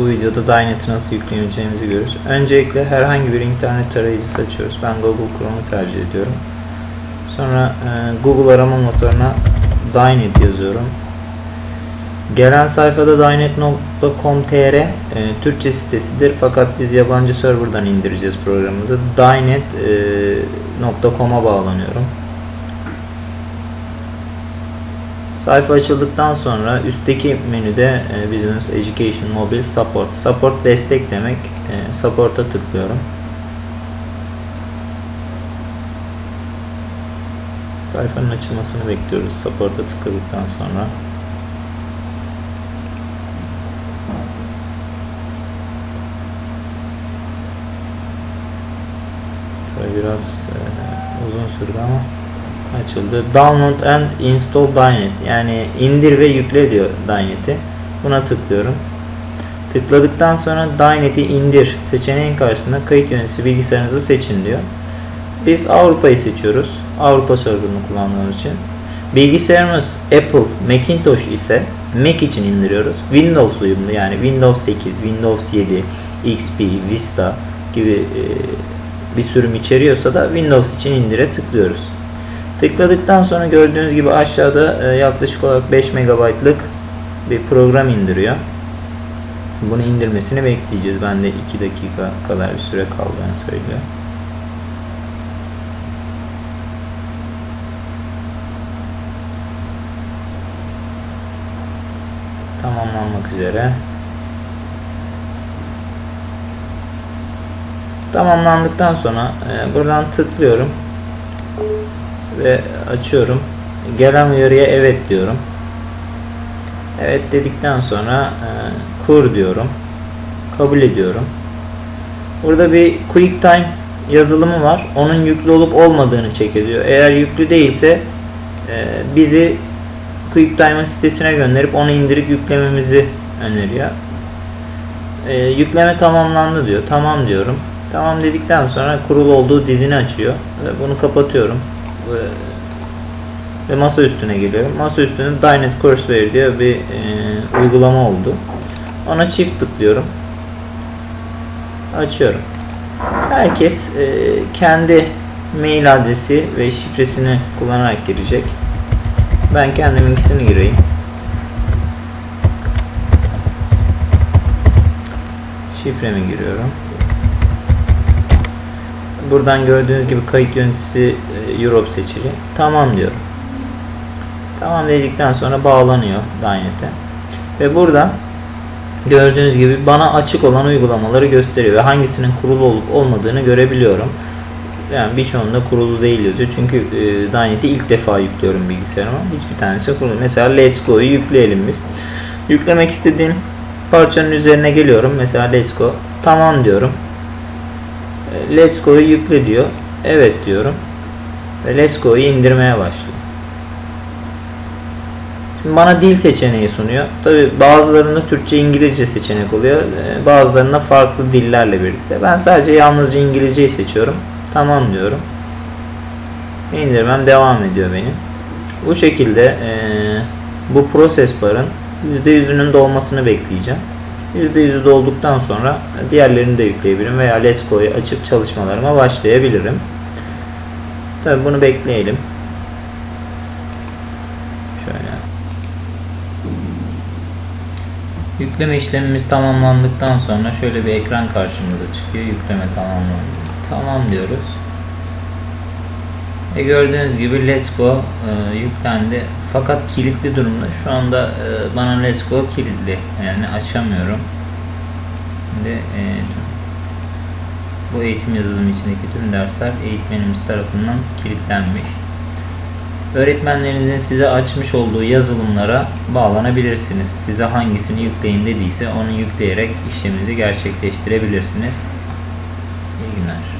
Bu videoda Dynet'i nasıl yükleyeceğimizi görürüz. Öncelikle herhangi bir internet tarayıcısı açıyoruz. Ben Google Chrome'u tercih ediyorum. Sonra e, Google arama motoruna Dynet yazıyorum. Gelen sayfada dynet.com.tr e, Türkçe sitesidir fakat biz yabancı serverdan indireceğiz programımızı. Dynet.com'a bağlanıyorum. Sayfa açıldıktan sonra üstteki menüde e, Business Education Mobile Support. Support destek demek. E, support'a tıklıyorum. Sayfanın açılmasını bekliyoruz Support'a tıkladıktan sonra. Biraz e, uzun sürdü ama açıldı. Download and install Dynet. Yani indir ve yükle diyor Dynet'i. Buna tıklıyorum. Tıkladıktan sonra Dynet'i indir seçeneğin karşısında kayıt yöneticisi bilgisayarınızı seçin diyor. Biz Avrupa'yı seçiyoruz. Avrupa serverını kullandığımız için. Bilgisayarımız Apple, Macintosh ise Mac için indiriyoruz. Windows uyumlu yani Windows 8, Windows 7, XP, Vista gibi e, bir sürüm içeriyorsa da Windows için indire tıklıyoruz. Tıkladıktan sonra gördüğünüz gibi aşağıda e, yaklaşık olarak 5 MB'lık bir program indiriyor. Bunu indirmesini bekleyeceğiz. Ben de 2 dakika kadar bir süre kaldığını söylüyor. Tamamlanmak üzere. Tamamlandıktan sonra e, buradan tıklıyorum ve açıyorum. Gelen uyarıya evet diyorum. Evet dedikten sonra e, kur diyorum. Kabul ediyorum. Burada bir QuickTime yazılımı var. Onun yüklü olup olmadığını çek ediyor. Eğer yüklü değilse e, bizi QuickTime'ın sitesine gönderip onu indirip yüklememizi öneriyor. E, yükleme tamamlandı diyor. Tamam diyorum. Tamam dedikten sonra kurulu olduğu dizini açıyor. Ve bunu kapatıyorum. Ve, masa üstüne geliyorum. Masa üstünde Dynet Courseware diye bir e, uygulama oldu. Ona çift tıklıyorum. Açıyorum. Herkes e, kendi mail adresi ve şifresini kullanarak girecek. Ben kendiminkisini gireyim. Şifremi giriyorum. Buradan gördüğünüz gibi kayıt yöneticisi e, Europe seçili. Tamam diyor. Tamam dedikten sonra bağlanıyor Dynet'e. Ve burada gördüğünüz gibi bana açık olan uygulamaları gösteriyor ve hangisinin kurulu olup olmadığını görebiliyorum. Yani birçoğunda kurulu değil yazıyor. Çünkü e, Dynet'i ilk defa yüklüyorum bilgisayarıma. Hiçbir tanesi kurulu. Mesela Let's Go'yu yükleyelim biz. Yüklemek istediğim parçanın üzerine geliyorum. Mesela Let's Go. Tamam diyorum. Let's Go'yu yükle diyor. Evet diyorum. Ve Let's Go'yu indirmeye başlıyor. Şimdi bana dil seçeneği sunuyor. Tabi bazılarında Türkçe İngilizce seçenek oluyor. Ee, bazılarında farklı dillerle birlikte. Ben sadece yalnızca İngilizceyi seçiyorum. Tamam diyorum. İndirmem devam ediyor benim. Bu şekilde e, bu proses barın %100'ünün dolmasını bekleyeceğim. %100'ü dolduktan sonra diğerlerini de yükleyebilirim veya Let's Go'yu açıp çalışmalarıma başlayabilirim. Tabi bunu bekleyelim. Şöyle. Yükleme işlemimiz tamamlandıktan sonra şöyle bir ekran karşımıza çıkıyor. Yükleme tamamlandı. Tamam diyoruz. E gördüğünüz gibi Let's Go e, yüklendi. Fakat kilitli durumda. Şu anda e, bana Let's Go kilitli. Yani açamıyorum. Şimdi e, bu eğitim yazılımı içindeki tüm dersler eğitmenimiz tarafından kilitlenmiş. Öğretmenlerinizin size açmış olduğu yazılımlara bağlanabilirsiniz. Size hangisini yükleyin dediyse onu yükleyerek işleminizi gerçekleştirebilirsiniz. İyi günler.